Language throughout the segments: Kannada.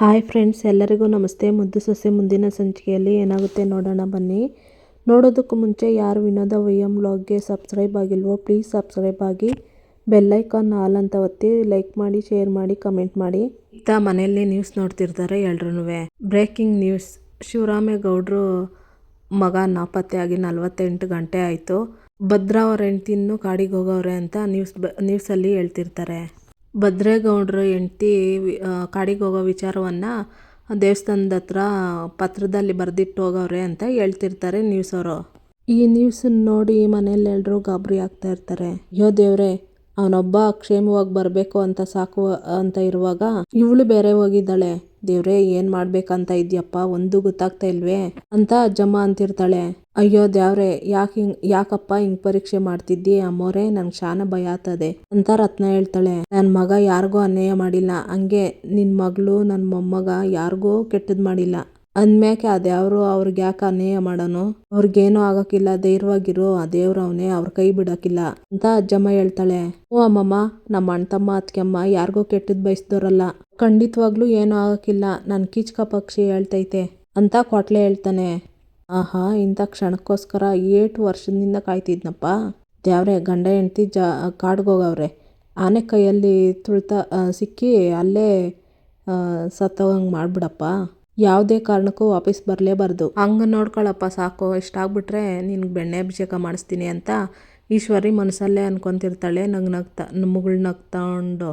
ಹಾಯ್ ಫ್ರೆಂಡ್ಸ್, ಎಲ್ಲರಿಗೂ ನಮಸ್ತೆ. ಮುದ್ದು ಸೊಸೆ ಮುಂದಿನ ಸಂಚಿಕೆಯಲ್ಲಿ ಏನಾಗುತ್ತೆ ನೋಡೋಣ ಬನ್ನಿ. ನೋಡೋದಕ್ಕೂ ಮುಂಚೆ ಯಾರು ವಿನೋದ ವೈಎಂ ವ್ಲಾಗ್ಗೆ ಸಬ್ಸ್ಕ್ರೈಬ್ ಆಗಿಲ್ವೋ, ಪ್ಲೀಸ್ ಸಬ್ಸ್ಕ್ರೈಬ್ ಆಗಿ. ಬೆಲ್ಲೈಕಾನ್ ಆಲ್ ಅಂತ ಒತ್ತಿ ಲೈಕ್ ಮಾಡಿ, ಶೇರ್ ಮಾಡಿ, ಕಮೆಂಟ್ ಮಾಡಿ. ಇತ್ತ ಮನೆಯಲ್ಲಿ ನ್ಯೂಸ್ ನೋಡ್ತಿರ್ತಾರೆ ಎಲ್ರೂ ಬ್ರೇಕಿಂಗ್ ನ್ಯೂಸ್. ಶಿವರಾಮೇಗೌಡರು ಮಗ ನಾಪತ್ತೆಯಾಗಿ ನಲವತ್ತೆಂಟು ಗಂಟೆ ಆಯಿತು. ಭದ್ರಾ ಅವ್ರ ಹೆಂಡ್ತಿನ್ನು ಕಾಡಿಗೆ ಹೋಗವ್ರೆ ಅಂತ ನ್ಯೂಸ್ ಬ, ನ್ಯೂಸಲ್ಲಿ ಹೇಳ್ತಿರ್ತಾರೆ. ಭದ್ರೇಗೌಡರು ಹೆಂಡ್ತಿ ಕಾಡಿಗೆ ಹೋಗೋ ವಿಚಾರವನ್ನು ದೇವಸ್ಥಾನದ ಹತ್ರ ಪತ್ರದಲ್ಲಿ ಬರೆದಿಟ್ಟು ಹೋಗವ್ರೆ ಅಂತ ಹೇಳ್ತಿರ್ತಾರೆ ನ್ಯೂಸ್ ಅವರು. ಈ ನ್ಯೂಸನ್ನ ನೋಡಿ ಮನೇಲಿ ಎಲ್ಲರೂ ಗಾಬರಿ ಆಗ್ತಾ ಇರ್ತಾರೆ. ಯೋ ದೇವ್ರೆ, ಅವನೊಬ್ಬ ಕ್ಷೇಮವಾಗಿ ಬರಬೇಕು ಅಂತ ಸಾಕು ಅಂತ ಇರುವಾಗ ಇವಳು ಬೇರೆ ಹೋಗಿದ್ದಾಳೆ. ದೇವ್ರೆ, ಏನ್ ಮಾಡ್ಬೇಕಂತ ಇದ್ಯಪ್ಪ, ಒಂದು ಗೊತ್ತಾಗ್ತಾ ಇಲ್ವೇ? ಅಂತ ಅಜ್ಜಮ್ಮ ಅಂತಿರ್ತಾಳೆ. ಅಯ್ಯೋ ದ್ಯಾವ್ರೆ ಯಾಕೆ ಹಿಂಗ್, ಯಾಕಪ್ಪ ಹಿಂಗ್ ಪರೀಕ್ಷೆ ಮಾಡ್ತಿದ್ದಿ? ಅಮ್ಮೋರೆ ನಂಗೆ ಶಾನ ಭಯ ಆತದೆ ಅಂತ ರತ್ನ ಹೇಳ್ತಾಳೆ. ನನ್ ಮಗ ಯಾರಿಗೂ ಅನ್ಯಾಯ ಮಾಡಿಲ್ಲ. ಹಂಗೆ ನಿನ್ ಮಗಳು, ನನ್ ಮೊಮ್ಮಗ ಯಾರಿಗೂ ಕೆಟ್ಟದ್ ಮಾಡಿಲ್ಲ. ಅಂದ್ಮ್ಯಾಕೆ ಅದ್ಯಾವ್ರು ಅವ್ರಿಗೆ ಯಾಕೆ ಅನ್ಯಾಯ ಮಾಡೋನು? ಅವ್ರಿಗೇನೂ ಆಗೋಕ್ಕಿಲ್ಲ, ಧೈರ್ಯವಾಗಿರು. ಆ ದೇವ್ರು ಅವನೇ ಅವ್ರ ಕೈ ಬಿಡೋಕ್ಕಿಲ್ಲ ಅಂತ ಅಜ್ಜಮ್ಮ ಹೇಳ್ತಾಳೆ. ಓ ಅಮ್ಮಮ್ಮ, ನಮ್ಮ ಅಣ್ಣ ತಮ್ಮ ಅತ್ಕೆಮ್ಮ ಯಾರಿಗೂ ಕೆಟ್ಟದ್ ಬಯಸ್ದೋರಲ್ಲ. ಖಂಡಿತವಾಗ್ಲೂ ಏನೂ ಆಗೋಕ್ಕಿಲ್ಲ. ನನ್ನ ಕಿಚ್ಕ ಪಕ್ಷಿ ಹೇಳ್ತೈತೆ ಅಂತ ಕೊಟ್ಲೆ ಹೇಳ್ತಾನೆ. ಆಹಾ, ಇಂಥ ಕ್ಷಣಕ್ಕೋಸ್ಕರ ಏಟು ವರ್ಷದಿಂದ ಕಾಯ್ತಿದ್ನಪ್ಪ. ದೇವ್ರೆ, ಗಂಡ ಹೆಂಡ್ತಿ ಜಾ, ಕಾಡ್ಗೋಗವ್ರೆ. ಆನೆ ಕೈಯಲ್ಲಿ ತುಳಿತ ಸಿಕ್ಕಿ ಅಲ್ಲೇ ಸತ್ತೋಗಂಗೆ ಮಾಡ್ಬಿಡಪ್ಪ. ಯಾವುದೇ ಕಾರಣಕ್ಕೂ ವಾಪಸ್ ಬರಲೇಬಾರ್ದು. ಹಂಗೆ ನೋಡ್ಕೊಳಪ್ಪ ಸಾಕು ಇಷ್ಟಾಗ್ಬಿಟ್ರೆ ನಿನ್ಗೆ ಬೆಣ್ಣೆ ಅಭಿಷೇಕ ಮಾಡಿಸ್ತೀನಿ ಅಂತ ಈಶ್ವರಿ ಮನಸ್ಸಲ್ಲೇ ಅನ್ಕೊತಿರ್ತಾಳೆ, ನಂಗೆ ನಗ್ತಾ, ಮುಗುಳು ನಗ್ತಾಂಡು.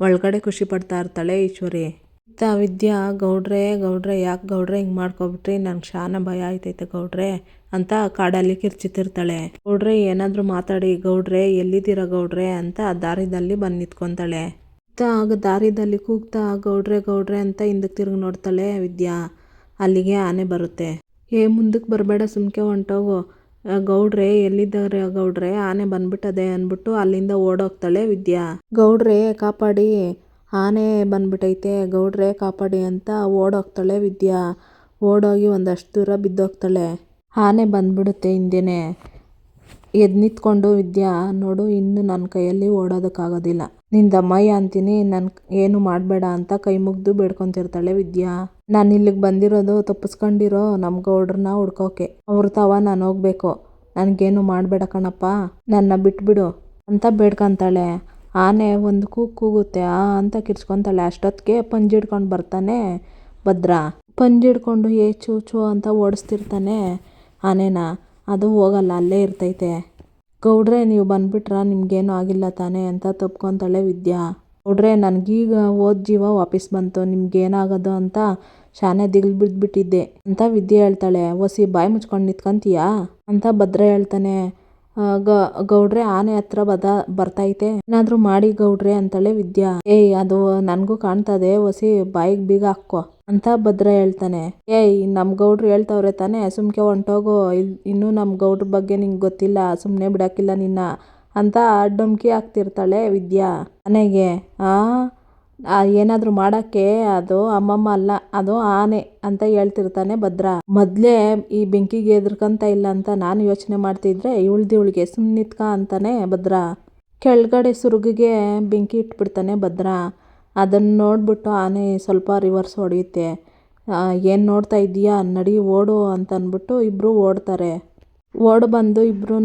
ಒಳಗಡೆ ಖುಷಿ ಪಡ್ತಾ ಇರ್ತಾಳೆ ಈಶ್ವರಿ. ಇತ್ತ ವಿದ್ಯಾ, ಗೌಡ್ರೆ ಗೌಡ್ರೆ, ಯಾಕೆ ಗೌಡ್ರೆ ಹಿಂಗೆ ಮಾಡ್ಕೊಬಿಟ್ರಿ ನಂಗೆ ಶಾನ ಭಯ ಆಯ್ತೈತೆ ಗೌಡ್ರೆ ಅಂತ ಕಾಡಲ್ಲಿ ಕಿರ್ಚಿತಿರ್ತಾಳೆ ಗೌಡ್ರೆ, ಏನಾದರೂ ಮಾತಾಡಿ, ಗೌಡ್ರೆ, ಎಲ್ಲಿದ್ದೀರಾ ಗೌಡ್ರೆ ಅಂತ ದಾರಿದಲ್ಲಿ ಬಂದು ನಿಂತ್ಕೊತಾಳೆ. ಆಗ ದಾರಿದಲ್ಲಿ ಕೂಗ್ತಾ ಗೌಡ್ರೆ ಗೌಡ್ರೆ ಅಂತ ಹಿಂದಕ್ಕೆ ತಿರುಗಿ ನೋಡ್ತಾಳೆ ವಿದ್ಯಾ. ಅಲ್ಲಿಗೆ ಆನೆ ಬರುತ್ತೆ. ಏ, ಮುಂದಕ್ಕೆ ಬರಬೇಡ, ಸುಮ್ಕೆ ಹೊಂಟೋಗು. ಗೌಡ್ರೆ, ಎಲ್ಲಿದ್ದಾರೆ ಗೌಡ್ರೆ? ಆನೆ ಬಂದ್ಬಿಟ್ಟದೆ ಅಂದ್ಬಿಟ್ಟು ಅಲ್ಲಿಂದ ಓಡೋಗ್ತಾಳೆ ವಿದ್ಯಾ. ಗೌಡ್ರೆ, ಕಾಪಾಡಿ. ಆನೆ ಬಂದ್ಬಿಟ್ಟೈತೆ ಗೌಡ್ರೆ, ಕಾಪಾಡಿ ಅಂತ ಓಡೋಗ್ತಾಳೆ ವಿದ್ಯಾ. ಓಡೋಗಿ ಒಂದಷ್ಟು ದೂರ ಬಿದ್ದೋಗ್ತಾಳೆ. ಆನೆ ಬಂದ್ಬಿಡುತ್ತೆ ಹಿಂದೆನೆ. ಎದ್ದು ನಿಂತ್ಕೊಂಡು ವಿದ್ಯಾ, ನೋಡು, ಇನ್ನು ನನ್ನ ಕೈಯಲ್ಲಿ ಓಡೋದಕ್ಕಾಗೋದಿಲ್ಲ. ನಿನ್ನ ದಮ್ಮಯ್ಯ ಅಂತೀನಿ ನನ್ನ ಏನು ಮಾಡಬೇಡ ಅಂತ ಕೈ ಮುಗಿದು ಬೇಡ್ಕೊತಿರ್ತಾಳೆ ವಿದ್ಯಾ. ನಾನು ಇಲ್ಲಿಗೆ ಬಂದಿರೋದು ತಪ್ಪಿಸ್ಕೊಂಡಿರೋ ನಮ್ಮ ಗೌಡ್ರನ್ನ ಹುಡ್ಕೋಕೆ. ಅವ್ರ ತವ ನಾನು ಹೋಗ್ಬೇಕು. ನನಗೇನು ಮಾಡಬೇಡ ಕಣಪ್ಪ, ನನ್ನ ಬಿಟ್ಬಿಡು ಅಂತ ಬೇಡ್ಕೊಂತಾಳೆ. ಆನೆ ಒಂದು ಕೂಗು ಕೂಗುತ್ತೆ, ಆ ಅಂತ ಕಿರ್ಚ್ಕೊತಾಳೆ. ಅಷ್ಟೊತ್ತಿಗೆ ಪಂಜಿ ಹಿಡ್ಕೊಂಡು ಬರ್ತಾನೆ ಭದ್ರ. ಪಂಜಿ ಹಿಡ್ಕೊಂಡು ಏ ಚೂ ಚೂ ಅಂತ ಓಡಿಸ್ತಿರ್ತಾನೆ ಆನೆನ. ಅದು ಹೋಗಲ್ಲ, ಅಲ್ಲೇ ಇರ್ತೈತೆ. ಗೌಡ್ರೆ, ನೀವು ಬಂದ್ಬಿಟ್ರ? ನಿಮ್ಗೇನು ಆಗಿಲ್ಲ ತಾನೇ ಅಂತ ತಪ್ಕೊತಾಳೆ ವಿದ್ಯಾ. ಗೌಡ್ರೆ, ನನಗೀಗ ಓದ್ ಜೀವ ವಾಪಸ್ ಬಂತು. ನಿಮ್ಗೇನಾಗೋದು ಅಂತ ಶಾನೆ ದಿಗ್ಲು ಬಿದ್ದುಬಿಟ್ಟಿದ್ದೆ ಅಂತ ವಿದ್ಯೆ ಹೇಳ್ತಾಳೆ. ಒಸಿ ಬಾಯಿ ಮುಚ್ಕೊಂಡು ನಿಂತ್ಕೊಂತೀಯಾ? ಅಂತ ಭದ್ರ ಹೇಳ್ತಾನೆ. ಗ, ಗೌಡ್ರೆ, ಆನೆ ಹತ್ರ ಬದ, ಬರ್ತೈತೆ. ಏನಾದರೂ ಮಾಡಿ ಗೌಡ್ರೆ ಅಂತಾಳೆ ವಿದ್ಯಾ. ಏಯ್, ಅದು ನನಗೂ ಕಾಣ್ತದೆ ಒಸಿ ಬಾಯಿಗೆ ಬೀಗ ಹಾಕ್ಕೋ. ಅಂತ ಭದ್ರ ಹೇಳ್ತಾನೆ. ಏಯ್ ನಮ್ಮ ಗೌಡ್ರು ಹೇಳ್ತವ್ರೆ ತಾನೆ, ಸುಮ್ಕೆ ಹೊಂಟೋಗು. ಇನ್ನೂ ನಮ್ಮ ಗೌಡ್ರ ಬಗ್ಗೆ ನಿಂಗೆ ಗೊತ್ತಿಲ್ಲ ಸುಮ್ಮನೆ ಬಿಡೋಕ್ಕಿಲ್ಲ ನಿನ್ನ ಅಂತ ಡೊಂಕಿ ಹಾಕ್ತಿರ್ತಾಳೆ ವಿದ್ಯಾ. ಆನೆಗೆ ಆ ಏನಾದರೂ ಮಾಡೋಕ್ಕೆ? ಅದು ಅಮ್ಮಮ್ಮ ಅಲ್ಲ, ಅದು ಆನೆ ಅಂತ ಹೇಳ್ತಿರ್ತಾನೆ ಭದ್ರ. ಮೊದಲೇ ಈ ಬೆಂಕಿಗೆ ಎದ್ರಕಂತ ಇಲ್ಲ ಅಂತ ನಾನು ಯೋಚನೆ ಮಾಡ್ತಿದ್ರೆ ಇವಳ್ದಿವಳಿಗೆ ಸುಮ್ಮನಿತ್ಕ ಸುಮ್ಮನೆ ನಿತ್ಕ ಅಂತಾನೆ ಭದ್ರ. ಕೆಳಗಡೆ ಸುರುಗಿಗೆ ಬೆಂಕಿ ಇಟ್ಬಿಡ್ತಾನೆ ಭದ್ರ. ಅದನ್ನು ನೋಡ್ಬಿಟ್ಟು ಆನೆ ಸ್ವಲ್ಪ ರಿವರ್ಸ್ ಹೊಡೆಯುತ್ತೆ. ಏನು ನೋಡ್ತಾ ಇದ್ದೀಯಾ? ನಡಿ ಓಡು ಅಂತ ಅಂದ್ಬಿಟ್ಟು ಇಬ್ಬರು ಓಡ್ತಾರೆ. ಓಡ್ ಬಂದು ಇಬ್ರು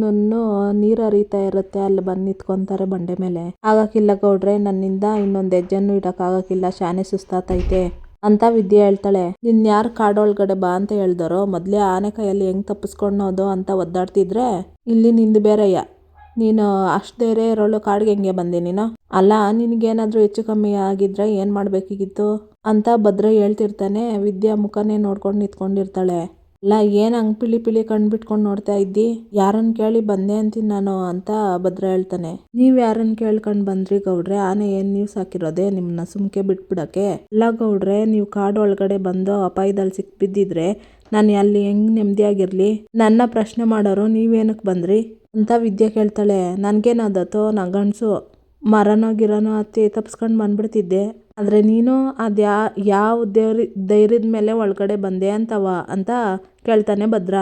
ನೀರು ಹರಿತಾ ಇರುತ್ತೆ. ಅಲ್ಲಿ ಬಂದು ನಿಂತ್ಕೊಂತಾರೆ ಬಂಡೆ ಮೇಲೆ. ಆಗಕ್ಕಿಲ್ಲ ಗೌಡ್ರೆ, ನನ್ನಿಂದ ಇನ್ನೊಂದು ಹೆಜ್ಜೆನೂ ಇಡಕ್ಕಾಗಕ್ಕಿಲ್ಲ ಶಾನೆ ಸುಸ್ತಾತೈತೆ ಅಂತ ವಿದ್ಯೆ ಹೇಳ್ತಾಳೆ. ನಿನ್ ಯಾರು ಕಾಡೊಳಗಡೆ ಬಾ ಅಂತ ಹೇಳ್ದಾರೋ? ಮೊದಲೇ ಆನೆ ಕೈಯಲ್ಲಿ ಹೆಂಗೆ ತಪ್ಪಿಸ್ಕೊಳೋದು ಅಂತ ಒದ್ದಾಡ್ತಿದ್ರೆ, ಇಲ್ಲಿ ನಿಂದು ಬೇರೆಯ್ಯ ನೀನು ಅಷ್ಟು ಧೈರ್ಯ ಇರೋಳು ಕಾಡಿಗೆ ಹೆಂಗೆ ಬಂದೆ ನೀನು? ಅಲ್ಲ, ನಿನಗೇನಾದರೂ ಹೆಚ್ಚು ಕಮ್ಮಿ ಆಗಿದ್ರೆ ಏನು ಮಾಡಬೇಕಾಗಿತ್ತು? ಅಂತ ಭದ್ರ ಹೇಳ್ತಿರ್ತಾನೆ. ವಿದ್ಯಾ ಮುಖನೇ ನೋಡ್ಕೊಂಡು ನಿಂತ್ಕೊಂಡಿರ್ತಾಳೆ. ಅಲ್ಲ, ಏನು ಹಂಗೆ ಪಿಳಿ ಪಿಳಿ ಕಣ್ಣು ಬಿಟ್ಕೊಂಡು ನೋಡ್ತಾ ಇದ್ದಿ? ಯಾರನ್ನು ಕೇಳಿ ಬಂದೆ ಅಂತೀನಿ ನಾನು ಅಂತ ಭದ್ರ ಹೇಳ್ತಾನೆ. ನೀವು ಯಾರನ್ನು ಕೇಳ್ಕೊಂಡು ಬಂದ್ರಿ ಗೌಡ್ರೆ? ಆನೆ ಏನು ನ್ಯೂಸ್ ಹಾಕಿರೋದೆ ನಿಮ್ಮನ್ನ ಸುಮ್ಕೆ ಬಿಟ್ಬಿಡಕ್ಕೆ? ಅಲ್ಲ ಗೌಡ್ರೆ, ನೀವು ಕಾಡು ಒಳಗಡೆ ಬಂದು ಅಪಾಯದಲ್ಲಿ ಸಿಕ್ಬಿದ್ದಿದ್ರೆ ನಾನು ಅಲ್ಲಿ ಹೆಂಗೆ ನೆಮ್ಮದಿಯಾಗಿರಲಿ ನನ್ನ ಪ್ರಶ್ನೆ ಮಾಡೋರು ನೀವೇನಕ್ಕೆ ಬಂದ್ರಿ? ಅಂತ ವಿದ್ಯೆ ಕೇಳ್ತಾಳೆ. ನನಗೇನಾದತ್ತೋ ನನ್ನ ಗಂಡಸು, ಮರನೋ, ಗಿರನೋ ಹತ್ತಿ ತಪ್ಸ್ಕೊಂಡು ಬಂದ್ಬಿಡ್ತಿದ್ದೆ. ಆದರೆ ನೀನು ಅದು ಯಾ, ಯಾವ ದೇವ್ರ, ಧೈರ್ಯದ ಮೇಲೆ ಒಳಗಡೆ ಬಂದೆ ಅಂತವ ಅಂತ ಕೇಳ್ತಾನೆ ಭದ್ರ.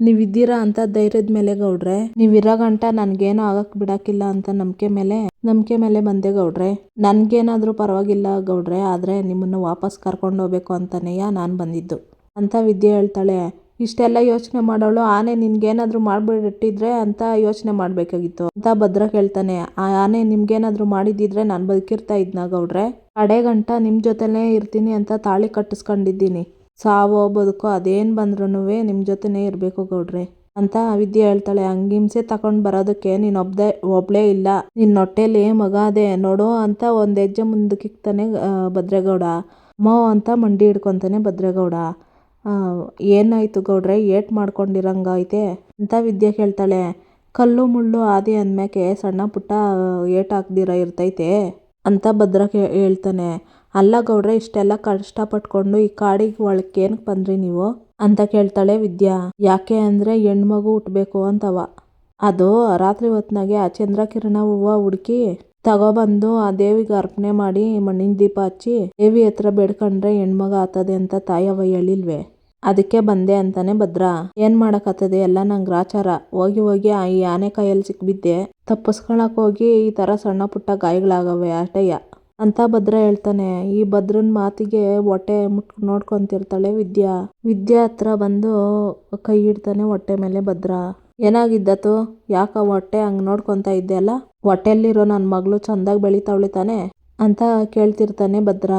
ನೀವಿದ್ದೀರಾ ಅಂತ ಧೈರ್ಯದ ಮೇಲೆ ಗೌಡ್ರೆ. ನೀವಿರೋ ಗಂಟ ನನಗೇನು ಆಗಕ್ ಬಿಡಕ್ಕಿಲ್ಲ ಅಂತ ನಂಬಿಕೆ ಮೇಲೆ ನಂಬಿಕೆ ಮೇಲೆ ಬಂದೆ ಗೌಡ್ರೆ. ನನಗೇನಾದರೂ ಪರವಾಗಿಲ್ಲ ಗೌಡ್ರೆ, ಆದ್ರೆ ನಿಮ್ಮನ್ನು ವಾಪಸ್ ಕರ್ಕೊಂಡು ಹೋಗ್ಬೇಕು ಅಂತಾನೆಯ ನಾನು ಬಂದಿದ್ದು. ಅಂತ ವಿದ್ಯೆ ಹೇಳ್ತಾಳೆ. ಇಷ್ಟೆಲ್ಲ ಯೋಚನೆ ಮಾಡೋಳು. ಆನೆ ನಿನ್ಗೇನಾದ್ರೂ ಮಾಡ್ಬಿಟ್ಟಿದ್ರೆ ಅಂತ ಯೋಚನೆ ಮಾಡಬೇಕಾಗಿತ್ತು. ಅಂತ ಭದ್ರ ಕೇಳ್ತಾನೆ ಆ ಆನೆ ನಿಮ್ಗೇನಾದ್ರೂ ಮಾಡಿದ್ದಿದ್ರೆ ನಾನು ಬದುಕಿರ್ತಾ ಇದ್ನ ಗೌಡ್ರೆ ಕಡೆ ನಿಮ್ಮ ನಿಮ್ ಜೊತೆನೇ ಇರ್ತೀನಿ ಅಂತ ತಾಳಿ ಕಟ್ಟಿಸ್ಕೊಂಡಿದ್ದೀನಿ. ಸಾವೋ, ಬದುಕೋ, ಅದೇನ್ ಬಂದ್ರೂ ನಿಮ್ಮ ಜೊತೆನೇ ಇರಬೇಕು ಗೌಡ್ರೆ, ಅಂತ ವಿದ್ಯೆ ಹೇಳ್ತಾಳೆ. ಹಂಗಿಂಸೆ ತಕೊಂಡ್ ಬರೋದಕ್ಕೆ ನೀನ್ ಒಬ್ದೆ, ಒಬ್ಳೇ ಇಲ್ಲ. ನಿನ್ ಹೊಟ್ಟೆಲಿ ಮಗ ಅದೇ, ನೋಡು ಅಂತ ಒಂದು ಹೆಜ್ಜೆ ಮುಂದಕ್ಕಿಕ್ತಾನೆ ಭದ್ರೇಗೌಡ. ಮೋ ಅಂತ ಮಂಡಿ ಹಿಡ್ಕೊತಾನೆ ಭದ್ರೇಗೌಡ. ಏನಾಯ್ತು ಗೌಡ್ರೆ? ಏಟ್ ಮಾಡ್ಕೊಂಡಿರಂಗೈತೆ ಅಂತ ವಿದ್ಯೆ ಕೇಳ್ತಾಳೆ ಕಲ್ಲು ಮುಳ್ಳು ಆದಿ ಅಂದ್ಮ್ಯಾಕೆ ಸಣ್ಣ ಪುಟ್ಟ ಏಟು ಹಾಕ್ದಿರ ಇರ್ತೈತೆ? ಅಂತ ಭದ್ರ ಹೇಳ್ತಾನೆ. ಅಲ್ಲ ಗೌಡ್ರೆ, ಇಷ್ಟೆಲ್ಲ ಕಷ್ಟಪಟ್ಕೊಂಡು ಈ ಕಾಡಿಗೆ ಒಳಕ್ಕೆ ಏನಕ್ಕೆ ಬಂದ್ರಿ ನೀವು? ಅಂತ ಕೇಳ್ತಾಳೆ ವಿದ್ಯಾ. ಯಾಕೆ ಅಂದರೆ ಹೆಣ್ಮಗು ಹುಟ್ಟಬೇಕು ಅಂತವ. ಅದು ರಾತ್ರಿ ಹೊತ್ನಾಗೆ ಆ ಚಂದ್ರಕಿರಣ ಹೂವು ಹುಡುಕಿ ತಗೊಬಂದು ಆ ದೇವಿಗೆ ಅರ್ಪಣೆ ಮಾಡಿ ಮಣ್ಣಿನ ದೀಪ ಹಚ್ಚಿ ದೇವಿ ಹತ್ರ ಬೇಡ್ಕೊಂಡ್ರೆ ಹೆಣ್ಮಗ ಆತದೆ ಅಂತ ತಾಯವ್ವ ಹೇಳಿಲ್ವೇ? ಅದಕ್ಕೆ ಬಂದೆ ಅಂತಾನೆ ಭದ್ರ. ಏನ್ ಮಾಡಕತ್ತದೆ? ಎಲ್ಲ ನಂಗೆ ಗ್ರಾಚಾರ. ಹೋಗಿ ಹೋಗಿ ಆ ಈ ಆನೆ ಕೈಯಲ್ಲಿ ಸಿಕ್ಬಿದ್ದೆ. ತಪ್ಪಿಸ್ಕೊಳಕ್ ಹೋಗಿ ಈ ತರ ಸಣ್ಣ ಪುಟ್ಟ ಗಾಯಗಳಾಗವೆ ಅಷ್ಟಯ್ಯ. ಅಂತ ಭದ್ರ ಹೇಳ್ತಾನೆ. ಈ ಭದ್ರನ್ ಮಾತಿಗೆ ಹೊಟ್ಟೆ ಮುಟ್ ನೋಡ್ಕೊಂತಿರ್ತಾಳೆ ವಿದ್ಯಾ. ವಿದ್ಯಾ ಹತ್ರ ಬಂದು ಕೈ ಇಡ್ತಾನೆ ಹೊಟ್ಟೆ ಮೇಲೆ ಭದ್ರ. ಏನಾಗಿದ್ದತು ಯಾಕ ಹೊಟ್ಟೆ ಹಂಗ್ ನೋಡ್ಕೊಂತ ಇದ್ದೆ ಅಲ್ಲ? ಹೊಟ್ಟೆಲಿರೋ ನನ್ನ ಮಗಳು ಚಂದಾಗಿ ಬೆಳಿತಾವಳೆ ತಾನೆ? ಅಂತ ಕೇಳ್ತಿರ್ತಾನೆ ಭದ್ರ.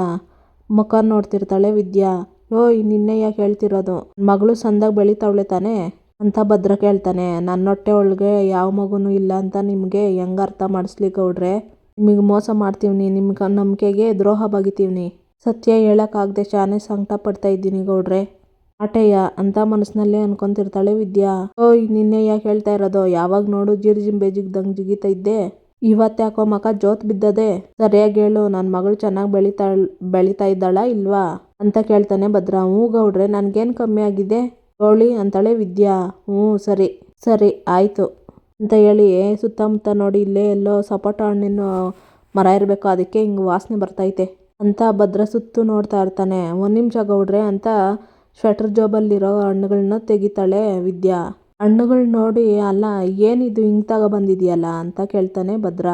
ಮುಖ ನೋಡ್ತಿರ್ತಾಳೆ ವಿದ್ಯಾ. ಓಯ್, ನಿನ್ನೆ ಯಾಕೆ ಹೇಳ್ತಿರೋದು? ಮಗಳು ಸಂದಾಗ ಬೆಳಿತಾವಳೆ ತಾನೆ? ಅಂತ ಭದ್ರ ಕೇಳ್ತಾನೆ. ನನ್ನ ಹೊಟ್ಟೆ ಒಳಗೆ ಯಾವ ಮಗುನೂ ಇಲ್ಲ ಅಂತ ನಿಮಗೆ ಹೆಂಗ ಅರ್ಥ ಮಾಡಿಸ್ಲಿ ಗೌಡ್ರೆ? ನಿಮಗೆ ಮೋಸ ಮಾಡ್ತೀವ್ನಿ, ನಿಮ್ಗೆ ನಂಬಿಕೆಗೆ ದ್ರೋಹ ಬಗಿತೀವ್ನಿ. ಸತ್ಯ ಹೇಳೋಕ್ಕಾಗದೆ ಶಾನೆ ಸಂಕಟ ಪಡ್ತಾ ಇದ್ದೀನಿ ಗೌಡ್ರೆ. ಆಟಯ್ಯ, ಅಂತ ಮನಸ್ಸಿನಲ್ಲೇ ಅನ್ಕೊಂತಿರ್ತಾಳೆ ವಿದ್ಯಾ. ಓಯ್, ನಿನ್ನೆ ಯಾಕೆ ಹೇಳ್ತಾ ಇರೋದು? ಯಾವಾಗ ನೋಡು ಜಿರ್ ಜಿಂಬೆ ಜಿಗ್ದಂಗ್ ಜಿಗಿತಾ ಇದ್ದೆ. ಇವತ್ತ್ಯಾಕೋ ಮಕ ಜೋತ್ ಬಿದ್ದದೆ. ಸರಿಯಾಗಿ ಹೇಳು ನನ್ನ ಮಗಳು ಚೆನ್ನಾಗಿ ಬೆಳಿತಾಳ್, ಬೆಳಿತಾ ಇದ್ದಾಳಾ ಇಲ್ವಾ? ಅಂತ ಕೇಳ್ತಾನೆ ಭದ್ರ. ಹ್ಞೂ ಗೌಡ್ರೆ, ನನಗೇನು ಕಮ್ಮಿ ಆಗಿದೆ? ಗೌಳಿ ಅಂತಾಳೆ ವಿದ್ಯಾ. ಹ್ಞೂ, ಸರಿ ಸರಿ, ಆಯಿತು ಅಂತ ಹೇಳಿ ಸುತ್ತಮುತ್ತ ನೋಡಿ ಇಲ್ಲೇ ಎಲ್ಲೋ ಸಪೋಟ ಹಣ್ಣಿನ ಮರ ಇರಬೇಕು, ಅದಕ್ಕೆ ಹಿಂಗೆ ವಾಸನೆ ಬರ್ತೈತೆ ಅಂತ ಭದ್ರ ಸುತ್ತು ನೋಡ್ತಾ ಇರ್ತಾನೆ. ಒಂದು ನಿಮಿಷ ಗೌಡ್ರೆ ಅಂತ ಸ್ವೆಟರ್ ಜೋಬಲ್ಲಿರೋ ಹಣ್ಣುಗಳನ್ನ ತೆಗಿತಾಳೆ ವಿದ್ಯಾ. ಹಣ್ಣುಗಳು ನೋಡಿ, ಅಲ್ಲ, ಏನಿದು, ಹಿಂಗೆ ತಗೋ ಬಂದಿದ್ಯಲ್ಲ? ಅಂತ ಕೇಳ್ತಾನೆ ಭದ್ರ.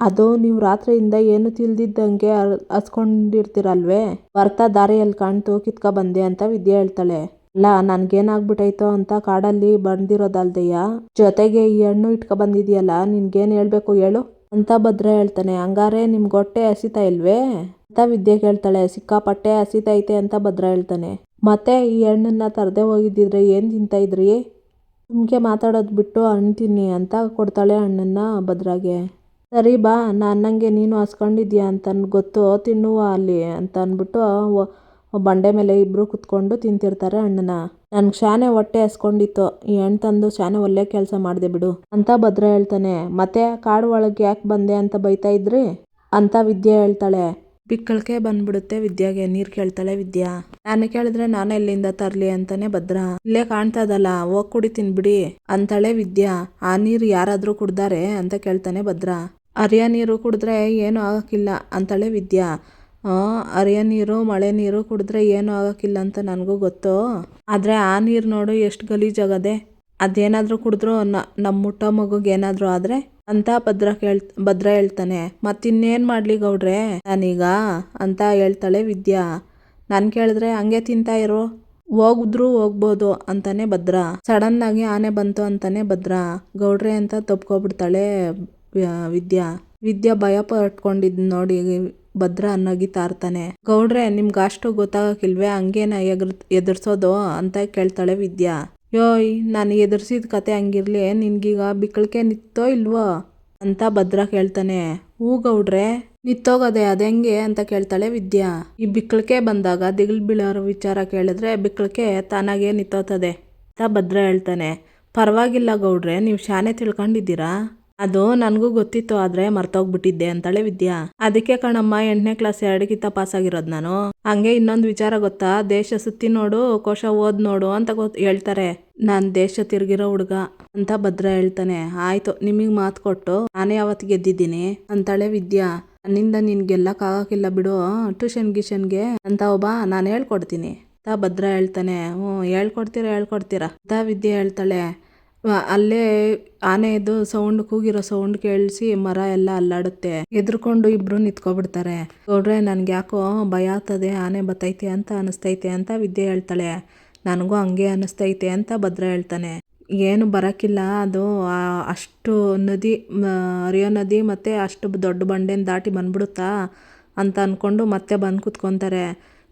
ಅದು ನೀವು ರಾತ್ರಿಯಿಂದ ಏನು ತಿಳಿದಿದ್ದಂಗೆ ಹಸ್ಕೊಂಡಿರ್ತೀರಲ್ವೇ ಬರ್ತಾ ದಾರಿಯಲ್ಲಿ ಕಾಣ್ತು ಕಿತ್ಕೊ ಬಂದೆ ಅಂತ ವಿದ್ಯೆ ಹೇಳ್ತಾಳೆ. ಅಲ್ಲ ನನ್ಗೇನಾಗ್ಬಿಟ್ಟೈತೋ ಅಂತ ಕಾಡಲ್ಲಿ ಬಂದಿರೋದಲ್ದೆಯ? ಜೊತೆಗೆ ಈ ಹಣ್ಣು ಇಟ್ಕೊ ಬಂದಿದ್ಯಲ್ಲ, ನಿನ್ಗೇನ್ ಹೇಳ್ಬೇಕು ಹೇಳು? ಅಂತ ಭದ್ರ ಹೇಳ್ತಾನೆ. ಹಂಗಾರೆ ನಿಮ್ಗೆ ಹೊಟ್ಟೆ ಹಸಿತಾ ಇಲ್ವೇ? ಅಂತ ವಿದ್ಯೆ ಕೇಳ್ತಾಳೆ. ಸಿಕ್ಕಾಪಟ್ಟೆ ಹಸಿತೈತೆ ಅಂತ ಭದ್ರ ಹೇಳ್ತಾನೆ. ಮತ್ತೆ ಈ ಹಣ್ಣನ್ನ ತರದೆ ಹೋಗಿದ್ದಿದ್ರೆ ಏನು ತಿಂತಾ ಇದ್ರಿ? ಮಾತಾಡೋದು ಬಿಟ್ಟು ಹಣ್ಣು ತಿನ್ನಿ ಅಂತ ಕೊಡ್ತಾಳೆ ಹಣ್ಣನ್ನ ಭದ್ರಾಗೆ. ಸರಿ ಬಾ ನನ್ನಂಗೆ ನೀನು ಹಸ್ಕೊಂಡಿದ್ಯಾ ಅಂತ ಗೊತ್ತು, ತಿನ್ನುವ ಅಲ್ಲಿ ಅಂತ ಅಂದ್ಬಿಟ್ಟು ಬಂಡೆ ಮೇಲೆ ಇಬ್ರು ಕುತ್ಕೊಂಡು ತಿಂತಿರ್ತಾರೆ ಅಣ್ಣನ. ನನ್ಗೆ ಶಾನೆ ಹೊಟ್ಟೆ ಹಸ್ಕೊಂಡಿತ್ತು, ಈ ಹಣ್ಣು ತಂದು ಶಾನೆ ಒಳ್ಳೆ ಕೆಲಸ ಮಾಡಿದೆ ಬಿಡು, ಅಂತ ಭದ್ರ ಹೇಳ್ತಾನೆ. ಮತ್ತೆ ಕಾಡು ಒಳಗೆ ಯಾಕೆ ಬಂದೆ ಅಂತ ಬೈತಾ ಇದ್ರಿ? ಅಂತ ವಿದ್ಯೆ ಹೇಳ್ತಾಳೆ. ಬಿಕ್ಕಳಿಕೆ ಬಂದ್ಬಿಡುತ್ತೆ ವಿದ್ಯಾಗೆ, ನೀರು ಕೇಳ್ತಾಳೆ ವಿದ್ಯಾ. ನಾನು ಕೇಳಿದ್ರೆ ನಾನು ಎಲ್ಲಿಂದ ತರ್ಲಿ ಅಂತಾನೆ ಭದ್ರ. ಇಲ್ಲೇ ಕಾಣ್ತದಲ್ಲ ಹೋಗ್ ಕುಡಿ ತಿನ್ಬಿಡಿ, ಅಂತಾಳೆ ವಿದ್ಯಾ. ಆ ನೀರು ಯಾರಾದ್ರೂ ಕುಡ್ದಾರೆ ಅಂತ ಕೇಳ್ತಾನೆ ಭದ್ರ. ಅರಿಯ ನೀರು ಕುಡಿದ್ರೆ ಏನು ಆಗೋಕ್ಕಿಲ್ಲ ಅಂತಾಳೆ ವಿದ್ಯಾ. ಅರಿಯ ನೀರು, ಮಳೆ ನೀರು ಕುಡಿದ್ರೆ ಏನು ಆಗೋಕ್ಕಿಲ್ಲ ಅಂತ ನನಗೂ ಗೊತ್ತು? ಆದರೆ ಆ ನೀರು ನೋಡು ಎಷ್ಟು ಗಲೀಜಾಗದೆ. ಅದೇನಾದರೂ ಕುಡಿದ್ರು ನಮ್ಮ ಮುಟ್ಟ ಮಗುಗೆ ಏನಾದರೂ ಆದರೆ? ಅಂತ ಭದ್ರ ಕೇಳ್, ಭದ್ರ ಹೇಳ್ತಾನೆ. ಮತ್ತಿನ್ನೇನು ಮಾಡಲಿ ಗೌಡ್ರೆ? ನಾನೀಗ ಅಂತ ಹೇಳ್ತಾಳೆ ವಿದ್ಯಾ. ನಾನು ಕೇಳಿದ್ರೆ ಹಂಗೆ ತಿಂತಾ ಇರು. ಹೋಗಿದ್ರು ಹೋಗ್ಬೋದು ಅಂತಾನೆ ಭದ್ರ. ಸಡನ್ನಾಗಿ ಆನೆ ಬಂತು ಅಂತಾನೆ ಭದ್ರ. ಗೌಡ್ರೆ ಅಂತ ತಪ್ಕೊಬಿಡ್ತಾಳೆ ವಿದ್ಯಾ ವಿದ್ಯಾ ಭಯ ಪಟ್ಕೊಂಡಿದ್ ನೋಡಿ ಭದ್ರ ನಗಿತಾ ಇರ್ತಾನೆ ಗೌಡ್ರೆ, ನಿಮ್ಗೆ ಅಷ್ಟು ಗೊತ್ತಾಗಕ್ಕಿಲ್ವೇ? ಹಂಗೇನ ಎಗ್ರ, ಎದುರ್ಸೋದು ಅಂತ ಕೇಳ್ತಾಳೆ ವಿದ್ಯಾ. ಯೋಯ್, ನಾನು ಎದುರ್ಸಿದ ಕತೆ ಹಂಗಿರ್ಲಿ, ನಿನ್ಗೀಗ ಬಿಕ್ಕಳಿಕೆ ನಿತ್ತೋ ಇಲ್ವೋ? ಅಂತ ಭದ್ರ ಕೇಳ್ತಾನೆ. ಹೂ ಗೌಡ್ರೆ, ನಿತ್ತೋಗದೆ ಅದೆಂಗೆ ಅಂತ ಕೇಳ್ತಾಳೆ ವಿದ್ಯಾ. ಈ ಬಿಕ್ಕಳಿಕೆ ಬಂದಾಗ ದಿಗಿಲ್ ಬೀಳೋರ ವಿಚಾರ ಕೇಳಿದ್ರೆ ಬಿಕ್ಕಳಿಕೆ ತಾನಾಗೆ ನಿತ್ತೋತದೆ ಅಂತ ಭದ್ರ ಹೇಳ್ತಾನೆ. ಪರವಾಗಿಲ್ಲ ಗೌಡ್ರೆ, ನೀವು ಶಾನೆ ತಿಳ್ಕೊಂಡಿದ್ದೀರಾ? ಅದು ನನಗೂ ಗೊತ್ತಿತ್ತು, ಆದ್ರೆ ಮರ್ತೋಗ್ಬಿಟ್ಟಿದ್ದೆ ಅಂತಾಳೆ ವಿದ್ಯಾ. ಅದಕ್ಕೆ ಕಣಮ್ಮ, ಎಂಟನೇ ಕ್ಲಾಸ್ ಎರಡಕ್ಕಿಂತ ಪಾಸ್ ಆಗಿರೋದು ನಾನು. ಹಂಗೆ ಇನ್ನೊಂದು ವಿಚಾರ ಗೊತ್ತಾ? ದೇಶ ಸುತ್ತಿ ನೋಡು, ಕೋಶ ಓದ್ ನೋಡು ಅಂತ ಗೊತ್ ಹೇಳ್ತಾರೆ. ನಾನ್ ದೇಶ ತಿರ್ಗಿರೋ ಹುಡುಗ ಅಂತ ಭದ್ರ ಹೇಳ್ತಾನೆ. ಆಯ್ತು, ನಿಮಗ್ ಮಾತು ಕೊಟ್ಟು ನಾನೇ ಅವತ್ತು ಗೆದ್ದಿದ್ದೀನಿ ಅಂತಾಳೆ ವಿದ್ಯಾ. ನನ್ನಿಂದ ನಿನ್ ಗೆಲ್ಲಕ್ ಬಿಡು ಟ್ಯೂಷನ್ ಗಿಷನ್ಗೆ ಅಂತ ಒಬ್ಬ ನಾನು ಹೇಳ್ಕೊಡ್ತೀನಿ ಅಂತ ಭದ್ರ ಹೇಳ್ತಾನೆ. ಹ್ಞೂ ಹೇಳ್ಕೊಡ್ತೀರಾ ಹೇಳ್ಕೊಡ್ತೀರಾ ಅಂತ ವಿದ್ಯೆ ಹೇಳ್ತಾಳೆ. ಅಲ್ಲೇ ಆನೆದು ಸೌಂಡ್ ಕೂಗಿರೋ ಸೌಂಡ್ ಕೇಳಿಸಿ ಮರ ಎಲ್ಲ ಅಲ್ಲಾಡುತ್ತೆ. ಎದ್ರುಕೊಂಡು ಇಬ್ರು ನಿಂತ್ಕೊಬಿಡ್ತಾರೆ. ಗೌಡ್ರೆ ನನ್ಗೆ ಯಾಕೋ ಭಯ ಆಗ್ತದೆ, ಆನೆ ಬತ್ತೈತೆ ಅಂತ ಅನಿಸ್ತೈತೆ ಅಂತ ವಿದ್ಯೆ ಹೇಳ್ತಾಳೆ. ನನಗೂ ಹಂಗೆ ಅನಿಸ್ತೈತೆ ಅಂತ ಭದ್ರ ಹೇಳ್ತಾನೆ. ಏನು ಬರೋಕ್ಕಿಲ್ಲ ಅದು ಅಷ್ಟು ನದಿ ಹರಿಯೋ ನದಿ ಮತ್ತು ಅಷ್ಟು ದೊಡ್ಡ ಬಂಡೆನ ದಾಟಿ ಬಂದ್ಬಿಡುತ್ತಾ ಅಂತ ಅಂದ್ಕೊಂಡು ಮತ್ತೆ ಬಂದು ಕುತ್ಕೊತಾರೆ.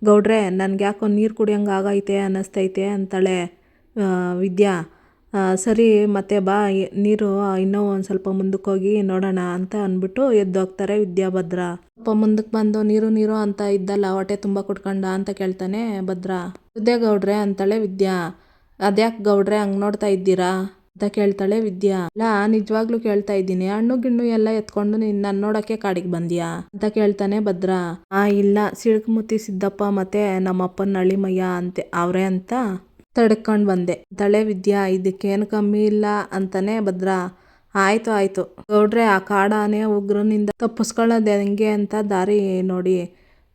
ಗೌಡ್ರೆ, ನನಗೆ ಯಾಕೋ ನೀರು ಕುಡಿಯೋಂಗೆ ಆಗೈತೆ ಅನ್ನಿಸ್ತೈತೆ ಅಂತಾಳೆ ವಿದ್ಯಾ. ಸರಿ, ಮತ್ತೆ ಬಾ ನೀರು ಇನ್ನೂ ಒಂದು ಸ್ವಲ್ಪ ಮುಂದಕ್ಕೆ ಹೋಗಿ ನೋಡೋಣ ಅಂತ ಅಂದ್ಬಿಟ್ಟು ಎದ್ದೋಗ್ತಾರೆ ವಿದ್ಯಾಭದ್ರ. ಸ್ವಲ್ಪ ಮುಂದಕ್ಕೆ ಬಂದು, ನೀರು ನೀರು ಅಂತ ಇದ್ದಲ್ಲ, ಹೊಟ್ಟೆ ತುಂಬ ಕುಟ್ಕೊಂಡ ಅಂತ ಕೇಳ್ತಾನೆ ಭದ್ರ. ವಿದ್ಯಾ ಗೌಡ್ರೆ ಅಂತಾಳೆ ವಿದ್ಯಾ. ಅದ್ಯಾಕೆ ಗೌಡ್ರೆ, ಹಂಗೆ ನೋಡ್ತಾ ಇದ್ದೀರಾ? ಅಂತ ಕೇಳ್ತಾಳೆ ವಿದ್ಯಾ. ಅಲ್ಲ, ನಿಜವಾಗ್ಲೂ ಕೇಳ್ತಾ ಇದ್ದೀನಿ. ಹಣ್ಣು, ಗಿಣ್ಣು ಎಲ್ಲ ಎತ್ಕೊಂಡು ನೀನ್ ನಾನು ನೋಡೋಕ್ಕೆ ಕಾಡಿಗೆ ಬಂದ್ಯಾ? ಅಂತ ಕೇಳ್ತಾನೆ ಭದ್ರ. ಆ, ಇಲ್ಲ. ಸಿಳ್ಕುಮುತ್ತಿ ಸಿದ್ದಪ್ಪ ಮತ್ತೆ ನಮ್ಮಪ್ಪನ ಅಳಿಮಯ್ಯ ಅಂತೆ, ಅವರೇ ಅಂತ? ತಡ್ಕೊಂಡು ಬಂದೆ. ತಳೆ ವಿದ್ಯಾ ಇದಕ್ಕೇನು ಕಮ್ಮಿ ಇಲ್ಲ ಅಂತಾನೆ ಭದ್ರ. ಆಯ್ತು ಆಯ್ತು. ಗೌಡ್ರೆ, ಆ ಕಾಡಾನೆ ಉಗ್ರನಿಂದ ತಪ್ಪಿಸ್ಕೊಳ್ಳೋದು ಹೆಂಗೆ ಅಂತ ದಾರಿ ನೋಡಿ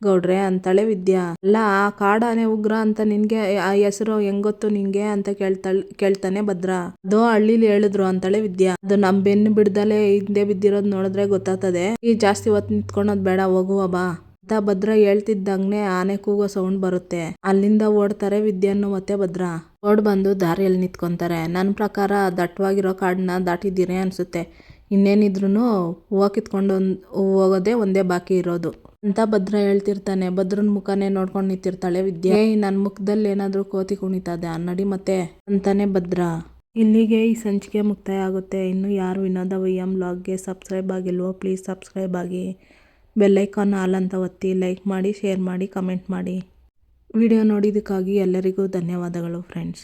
ಗೌಡ್ರೆ ಅಂತಾಳೆ ವಿದ್ಯಾ. ಅಲ್ಲ, ಆ ಕಾಡಾನೆ ಉಗ್ರ ಅಂತ ನಿನ್ಗೆ, ಆ ಹೆಸರು ಹೆಂಗೊತ್ತು ನಿಂಗೆ? ಅಂತ ಕೇಳ್ತಾಳೆ ಕೇಳ್ತಾನೆ ಭದ್ರ. ಅದು ಹಳ್ಳಿಲಿ ಹೇಳಿದ್ರು ಅಂತಾಳೆ ವಿದ್ಯಾ. ಅದು ನಮ್ ಬೆನ್ನು ಬಿಡ್ದಲೆ ಹಿಂದೆ ಬಿದ್ದಿರೋದ್ ನೋಡಿದ್ರೆ ಗೊತ್ತಾಗ್ತದೆ. ಈ ಜಾಸ್ತಿ ಹೊತ್ತು ನಿಂತ್ಕೊಳೋದ್ ಬೇಡ, ಹೋಗುವ, ಬಾ. ಅಂತ ಭದ್ರ ಹೇಳ್ತಿದ್ದಂಗೆ ಆನೆ ಕೂಗೋ ಸೌಂಡ್ ಬರುತ್ತೆ. ಅಲ್ಲಿಂದ ಓಡ್ತಾರೆ ವಿದ್ಯನ್ನು ಮತ್ತೆ ಭದ್ರ. ಓಡ್ ಬಂದು ದಾರಿಯಲ್ಲಿ ನಿಂತ್ಕೊಂತಾರೆ. ನನ್ನ ಪ್ರಕಾರ ದಟ್ಟವಾಗಿರೋ ಕಾಡನ್ನ ದಾಟಿದ್ದೀರಿ ಅನ್ಸುತ್ತೆ. ಇನ್ನೇನಿದ್ರು ಹೂವು ಕಿತ್ಕೊಂಡು ಹೋಗೋದೇ ಒಂದೇ ಬಾಕಿ ಇರೋದು. ಅಂತ ಭದ್ರ ಹೇಳ್ತಿರ್ತಾನೆ. ಭದ್ರನ ಮುಖನೇ ನೋಡ್ಕೊಂಡು ನಿಂತಿರ್ತಾಳೆ ವಿದ್ಯೆ. ನನ್ನ ಮುಖದಲ್ಲಿ ಏನಾದರೂ ಕೋತಿ ಕುಣಿತಾದೆ ಅನ್ನಡಿ ಮತ್ತೆ, ಅಂತಾನೆ ಭದ್ರ. ಇಲ್ಲಿಗೆ ಈ ಸಂಚಿಕೆ ಮುಕ್ತಾಯ ಆಗುತ್ತೆ. ಇನ್ನು ಯಾರು ವಿನೋದ ವೈಎಂ ಬ್ಲಾಗ್ಗೆ ಸಬ್ಸ್ಕ್ರೈಬ್ ಆಗಿಲ್ವೋ ಪ್ಲೀಸ್ ಸಬ್ಸ್ಕ್ರೈಬ್ ಆಗಿ. ಬೆಲ್ಲೈಕಾನ್ ಆಲ್ ಅಂತ ಒತ್ತಿ ಲೈಕ್ ಮಾಡಿ, ಶೇರ್ ಮಾಡಿ, ಕಮೆಂಟ್ ಮಾಡಿ. ವಿಡಿಯೋ ನೋಡಿದ್ದಕ್ಕಾಗಿ ಎಲ್ಲರಿಗೂ ಧನ್ಯವಾದಗಳು ಫ್ರೆಂಡ್ಸ್